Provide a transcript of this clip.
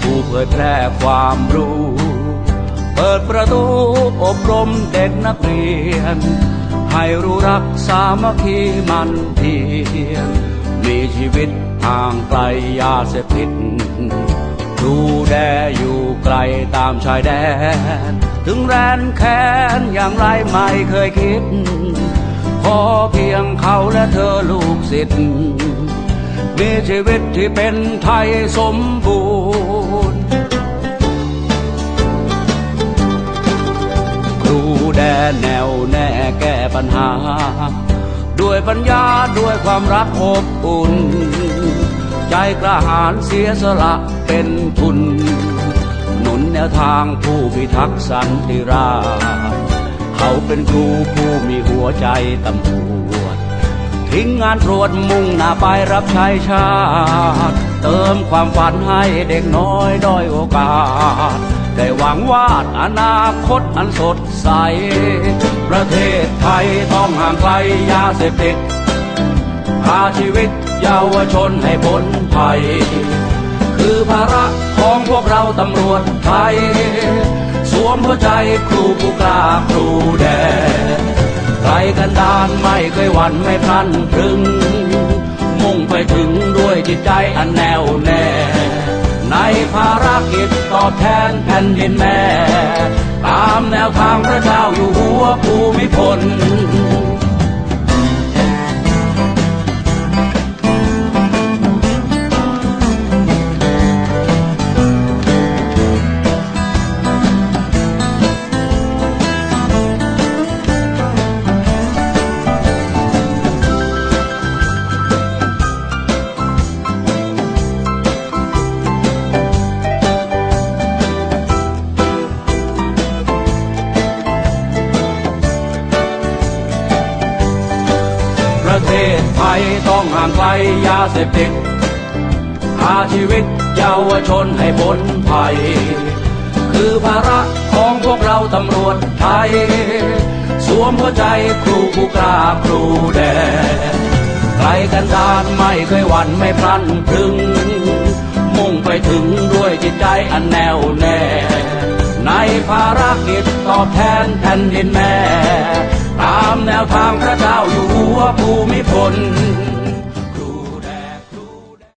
ผู้เผยแพร่ความรู้ เปิดประตูอบรมเด็กนักเรียน ให้รู้รักสามัคคีมันเพียรมีชีวิตห่างไกลยาเสพติดดูแดอยู่ไกลตามชายแดน ถึงแรนแค้นอย่างไรไม่เคยคิด ขอเพียงเขาและเธอลูกศิษย์ มีชีวิตที่เป็นไทยสมบูรณ์ ครูแดแนวแน่แก้ปัญหา ด้วยปัญญาด้วยความรักอบอุ่น ใจกระหายเสียสละเป็นทุน หนุนแนวทางผู้พิทักษ์สันติรา เขาเป็นครูผู้มีหัวใจตำรวจ ทิ้งงานตรวจมุ่งหน้าไปรับใช้ชาติ เติมความฝันให้เด็กน้อยด้อยโอกาส ได้หวังวาดอนาคตอันสดใส ประเทศไทยต้องห่างไกลยาเสพติดพาชีวิตเยาวชนให้พ้นภัย คือภาระของพวกเราตำรวจไทย สวมหัวใจครูผู้กล้าครูแวันไม่พลันพรึง มุ่งไปถึงด้วยจิตใจอันแน่วแน่ ในภารกิจตอบแทนแผ่นดินแม่ ตามแนวทางพระเจ้าอยู่หัวภู เทศไทยต้องห่างไกลยาเสพติดพาชีวิตเยาวชนให้พ้นภัย คือภาระของพวกเราตำรวจไทย สวมหัวใจครูผู้กล้าครูแดนไกลกันดานไม่เคยหวั่นไม่พลันพึง มุ่งไปถึงด้วยจิตใจอันแน่วแน่ ในภารกิจตอบแทนแผ่นดินแม่ ตามแนวทางพระเจ้าอยู่ วภูมิพล